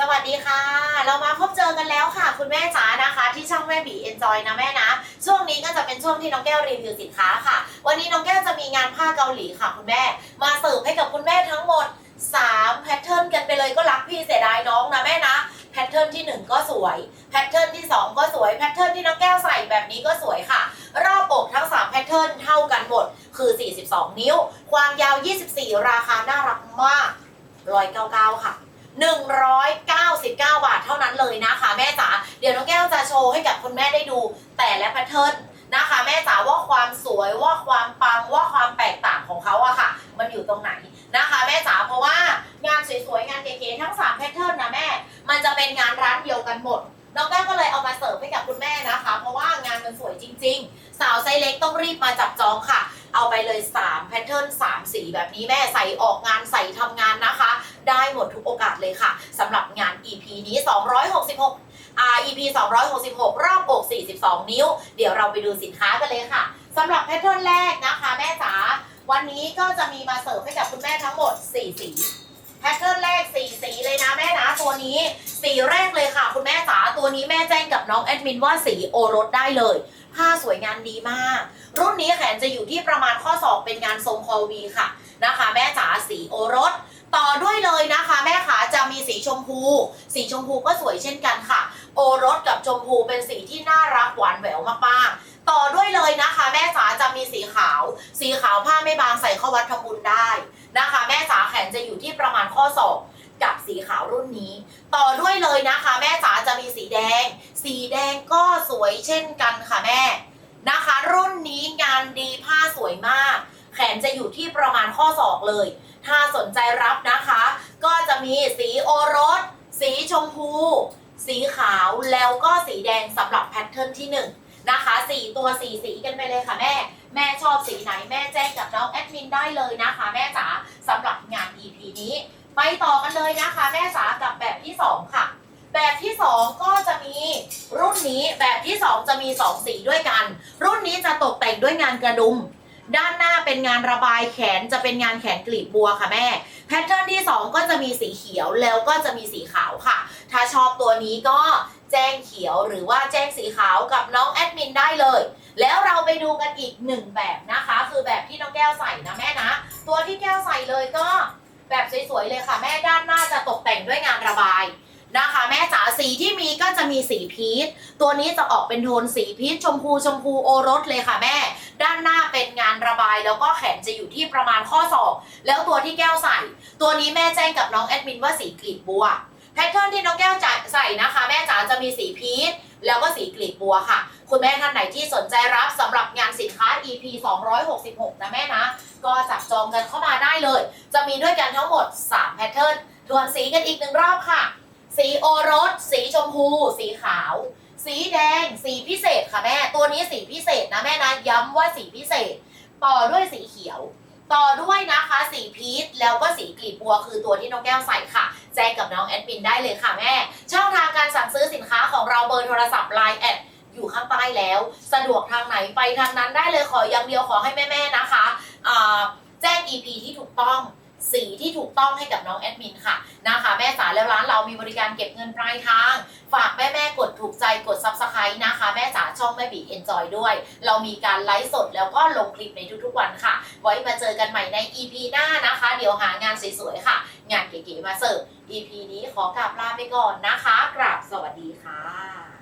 สวัสดีค่ะ เรามาพบเจอกันแล้วค่ะ คุณแม่จ๋านะคะ ที่ช่องแม่บีเอนจอยนะแม่นะ ช่วงนี้ก็จะเป็นช่วงที่น้องแก้วรีวิวสินค้าค่ะ วันนี้น้องแก้วจะมีงานผ้าเกาหลีค่ะ คุณแม่ มาเสิร์ฟให้กับคุณแม่ทั้งหมด3แพทเทิร์นกันไปเลยก็รักพี่เสียดายน้องนะแม่นะแพทเทิร์นที่ 1 ก็สวยแพทเทิร์นที่ 2 ก็สวยแพทเทิร์นที่น้องแก้วใส่แบบนี้ก็สวยค่ะ รอบอกทั้ง3แพทเทิร์นเท่ากันหมดคือ 42 นิ้ว ความยาว 24 ราคาน่ารักมาก199 ค่ะ1 เลยนะคะแม่จ๋าเดี๋ยวน้องแก้วจะโชว์ให้กับคุณแม่ได้ดู แต่ละแพทเทิร์นนะคะแม่จ๋าว่าความสวยว่าความปังว่าความแตกต่างของเขาอะค่ะ มันอยู่ตรงไหนนะคะแม่จ๋าเพราะว่างานสวยๆงานเก๋ๆทั้ง3แพทเทิร์นนะแม่ มันจะเป็นงานร้านเดียวกันหมดน้องแก้วก็เลยเอามาเสิร์ฟให้กับคุณแม่นะคะ เพราะว่างานมันสวยจริง ๆ สาวไซเล็กต้องรีบมาจับจองค่ะ เอาไปเลย3แพทเทิร์น3สีแบบนี้แม่ใส่ออกงานใส่ทำงานนะคะ ได้หมดทุกโอกาสเลยค่ะสำหรับงาน EP นี้ 266 R EP 266 รอบอก 42 นิ้ว เดี๋ยวเราไปดูสินค้ากันเลยค่ะสำหรับแพทเทิร์นแรกนะคะ แม่จ๋าวันนี้ก็จะมีมาเสิร์ฟให้กับคุณแม่ทั้งหมด 4 สีแพทเทิร์นแรก 4 สีเลยนะแม่นะตัวนี้ สีแรกเลยค่ะ คุณแม่จ๋าตัวนี้แม่แจ้งกับน้องแอดมินว่าสีโอรสได้เลยผ้าสวยงานดีมาก รุ่นนี้แขนจะอยู่ที่ประมาณข้อศอกเป็นงานทรงคอวีค่ะนะคะ แม่จ๋าสีโอรส ต่อด้วยเลยนะคะ แม่ขาจะมีสีชมพู สีชมพูก็สวยเช่นกันค่ะ โอรสกับชมพูเป็นสีที่น่ารักหวานแหววมากๆต่อด้วยเลยนะคะ แม่จ๋าจะมีสีขาว สีขาวผ้าไม่บางใส่เข้าวัดทำบุญได้นะคะ แม่จ๋าแขนจะอยู่ที่ประมาณข้อศอกกับสีขาวรุ่นนี้ ต่อด้วยเลยนะคะ แม่จ๋าจะมีสีแดง สีแดงก็สวยเช่นกันค่ะแม่นะคะ รุ่นนี้งานดีผ้าสวยมาก แขนจะอยู่ที่ประมาณข้อศอกเลย ถ้าสนใจรับนะคะ ก็จะมีสีโอรส สีชมพู สีขาวแล้วก็สีแดงสำหรับแพทเทิร์นที่หนึ่งนะคะสี่ตัวสีสีกันไปเลยค่ะแม่ แม่ชอบสีไหนแม่แจ้งกับน้องแอดมินได้เลยนะคะ แม่จ๋าสำหรับงาน EP นี้ ไปต่อกันเลยนะคะ แม่จ๋ากับแบบที่สองค่ะ แบบที่ 2 ก็จะมีรุ่นนี้แบบที่ 2 จะมี 2 สีด้วยกัน รุ่นนี้จะตกแต่งด้วยงานกระดุม ด้านหน้าเป็นงานระบายแขนจะเป็นงานแขนกลีบบัวค่ะแม่ แพทเทิร์นที่ 2 ก็จะมีสีเขียวแล้วก็จะมีสีขาวค่ะ ถ้าชอบตัวนี้ก็แจ้งเขียวหรือว่าแจ้งสีขาวกับน้องแอดมินได้เลย แล้วเราไปดูกันอีกหนึ่งแบบนะคะ คือแบบที่น้องแก้วใส่นะแม่นะ ตัวที่แก้วใส่เลยก็แบบสวยๆเลยค่ะ แม่ด้านหน้าจะตกแต่งด้วยงานระบาย นะคะแม่จ๋าสีที่มีก็จะมีสีพีชตัวนี้จะออกเป็นโทนสีพีชชมพูชมพูโอรสเลยค่ะแม่ ด้านหน้าเป็นงานระบายแล้วก็แขนจะอยู่ที่ประมาณข้อศอกแล้วตัวที่แก้วใส่ ตัวนี้แม่แจ้งกับน้องแอดมินว่าสีกลีบบัวแพทเทิร์นที่น้องแก้วจะใส่นะคะ แม่จ๋าจะมีสีพีชแล้วก็สีกลีบบัวค่ะ คุณแม่ท่านไหนที่สนใจรับสำหรับงานสินค้า EP 266 นะแม่นะ ก็จับจองกันเข้ามาได้เลย จะมีด้วยกันทั้งหมด 3 แพทเทิร์นทวนสีกันอีกหนึ่งรอบค่ะ สีโอรส สีชมพู สีขาว สีแดง สีพิเศษค่ะแม่ ตัวนี้สีพิเศษนะแม่นะย้ำว่าสีพิเศษ ต่อด้วยสีเขียว ต่อด้วยนะคะ สีพีชแล้วก็สีกลีบบัวคือตัวที่น้องแก้วใส่ค่ะ แจ้งกับน้องแอดมินได้เลยค่ะแม่ ช่องทางการสั่งซื้อสินค้าของเราเบอร์โทรศัพท์ Line แอดอยู่ข้างใต้แล้ว สะดวกทางไหนไปทางนั้นได้เลยขออย่างเดียวขอให้แม่ๆนะคะแจ้ง EP ที่ถูกต้อง สีที่ถูกต้องให้กับน้องแอดมินค่ะนะคะแม่จ๋าแล้วร้านเรามีบริการเก็บเงินปลายทาง ฝากแม่แม่กดถูกใจกด Subscribe นะคะ แม่จ๋าช่องแม่บีเอนจอยด้วย เรามีการไลฟ์สดแล้วก็ลงคลิปในทุกๆวันค่ะ ไว้มาเจอกันใหม่ใน EP หน้านะคะ เดี๋ยวหางานสวยๆค่ะ งานเก๋ๆมาเสิร์ฟ EP นี้ขอกราบลาไปก่อนนะคะ กราบสวัสดีค่ะ